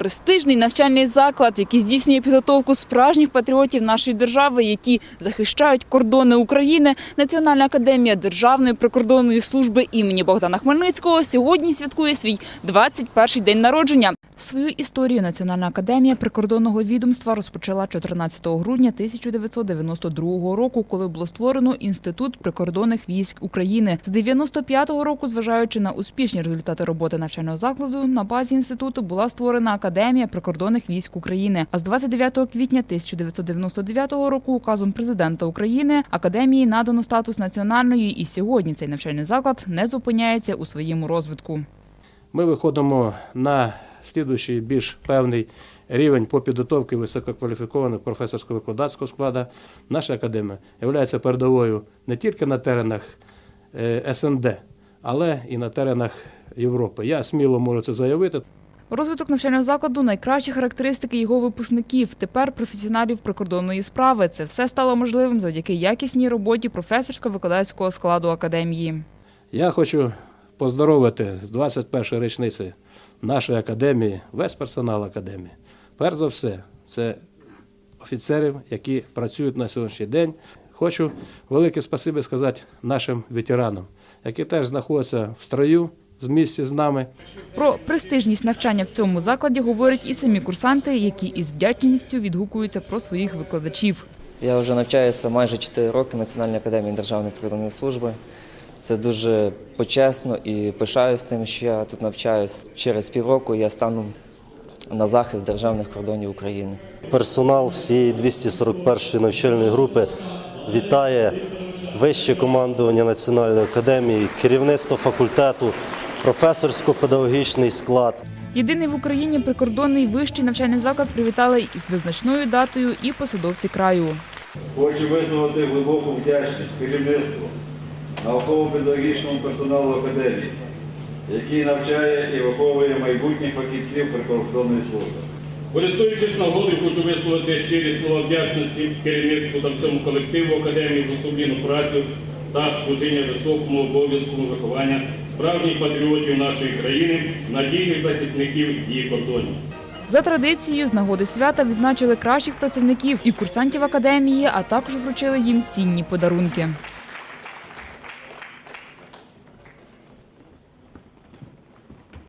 Престижний навчальний заклад, який здійснює підготовку справжніх патріотів нашої держави, які захищають кордони України. Національна академія Державної прикордонної служби імені Богдана Хмельницького сьогодні святкує свій 21-й день народження. Свою історію Національна академія прикордонного відомства розпочала 14 грудня 1992 року, коли було створено інститут прикордонних військ України. З 95-го року, зважаючи на успішні результати роботи навчального закладу, на базі інституту була створена академія прикордонних військ України. А з 29 квітня 1999 року указом президента України академії надано статус національної, і сьогодні цей навчальний заклад не зупиняється у своєму розвитку. Ми виходимо на слідуючий більш певний рівень по підготовці висококваліфікованого професорсько-викладацького складу. Наша академія є передовою не тільки на теренах е, СНД, але і на теренах Європи. Я сміло можу це заявити. Розвиток навчального закладу найкращі характеристики його випускників. Тепер професіоналів прикордонної справи. Це все стало можливим завдяки якісній роботі професорсько-викладацького складу академії. Я хочу поздоровити з 21-ї річниці нашої академії, весь персонал академії. Перш за все, це офіцерів, які працюють на сьогоднішній день. Хочу велике спасибі сказати нашим ветеранам, які теж знаходяться в строю з місці з нами. Про престижність навчання в цьому закладі говорять і самі курсанти, які із вдячністю відгукуються про своїх викладачів. Я вже навчаюся майже 4 роки в Національній академії Державної прикордонної служби. Це дуже почесно і пишаюсь тим, що я тут навчаюсь. Через півроку я стану на захист державних кордонів України. Персонал всієї 241-ї навчальної групи вітає вище командування Національної академії, керівництво факультету, професорсько-педагогічний склад. Єдиний в Україні прикордонний вищий навчальний заклад привітали із визначною датою і посадовці краю. Хочу висловити глибоку вдячність керівництву, науково-педагогічному персоналу академії, який навчає і виховує майбутніх фахівців прикордонної служби. Користуючись нагодою, хочу висловити щирі слова вдячності керівництву та всьому колективу Академії за сумлінну працю та служіння високому обов'язку виховання справжніх патріотів нашої країни, надійних захисників її кордонів. За традицією, з нагоди свята відзначили кращих працівників і курсантів академії, а також вручили їм цінні подарунки.